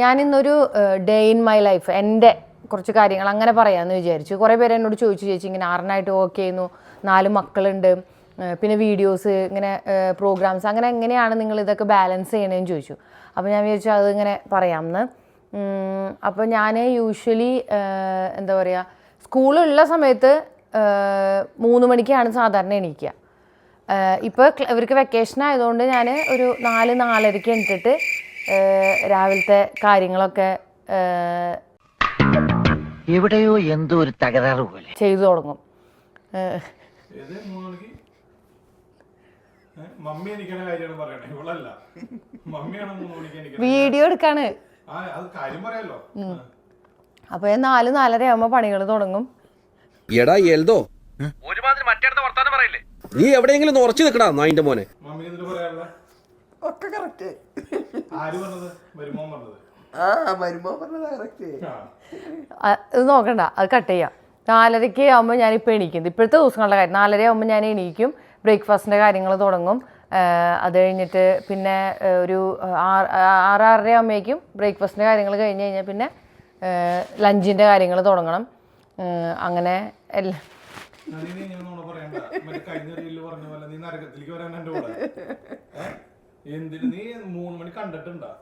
ഞാനിന്നൊരു day in my life എന്റെ കുറച്ച് കാര്യങ്ങൾ അങ്ങനെ പറയാമെന്ന് വിചാരിച്ചു. കുറേ പേര് എന്നോട് ചോദിച്ചു ചേച്ചി ഇങ്ങനെ ആറിനായിട്ട് വർക്ക് ചെയ്യുന്നു. നാല് മക്കളുണ്ട്. പിന്നെ വീഡിയോസ് ഇങ്ങനെ പ്രോഗ്രാംസ് അങ്ങനെ എങ്ങനെയാണ് നിങ്ങൾ ഇതൊക്കെ ബാലൻസ് ചെയ്യണതെന്ന് ചോദിച്ചു. അപ്പോൾ ഞാൻ വിചാരിച്ചു അതിങ്ങനെ പറയാമെന്ന് അപ്പോൾ ഞാൻ യൂഷ്വലി എന്താ പറയുക സ്കൂളുള്ള സമയത്ത് മൂന്ന് മണിക്കാണ് സാധാരണ എണീക്കുക ഇപ്പോൾ ഇവർക്ക് വെക്കേഷൻ ആയതുകൊണ്ട് ഞാൻ ഒരു നാല് നാലരയ്ക്ക് എണീറ്റിട്ട് രാവിലത്തെ കാര്യങ്ങളൊക്കെ എവിടെയോ എന്തോ ഒരു തകരാറ് പോലെ. ചെയ്തു തുടങ്ങും. വീഡിയോ എടുക്കാണ്. അപ്പൊ നാല് നാലര ആവുമ്പോ പണികൾ തുടങ്ങും. എടാ എൽദോ. ഒരുമാതിരി മറ്റേ വർത്താനം പറയില്ലേ നീ എവിടെയെങ്കിലും ഉറച്ചു നിൽക്കടാ നായിന്റെ മോനെ. ഒക്കെ കറക്റ്റ് ആര് പറഞ്ഞത്? വരുമോൻ പറഞ്ഞത്. ആ വരുമ്പോ പറഞ്ഞത് കറക്റ്റ് ഇത് നോക്കണ്ട അത് കട്ട് ചെയ്യാം. നാലരയ്ക്ക് ആകുമ്പോൾ ഞാനിപ്പോൾ എണീക്കും. ഇപ്പോഴത്തെ ദിവസങ്ങളുടെ കാര്യം. നാലര ആകുമ്പോൾ ഞാൻ എണീക്കും ബ്രേക്ക്ഫാസ്റ്റിന്റെ കാര്യങ്ങൾ തുടങ്ങും. അത് കഴിഞ്ഞിട്ട് പിന്നെ ഒരു ആറ് ആറാറര ആകുമ്പോഴേക്കും ബ്രേക്ക്ഫാസ്റ്റിന്റെ കാര്യങ്ങൾ കഴിഞ്ഞ് കഴിഞ്ഞാൽ പിന്നെ ലഞ്ചിന്റെ കാര്യങ്ങൾ തുടങ്ങണം. അങ്ങനെ എല്ലാം നളിനി ഞാൻ നോണ പറയണ്ട. മറ്റേ കഴിഞ്ഞ റീലിൽ പറഞ്ഞ പോലെ നീ നരകത്തിലേക്ക് വരാൻ എന്റെ കൂടെ. ഏ? എന്തിന്? നീ മൂന്ന് മണി കണ്ടിട്ടുണ്ടാ?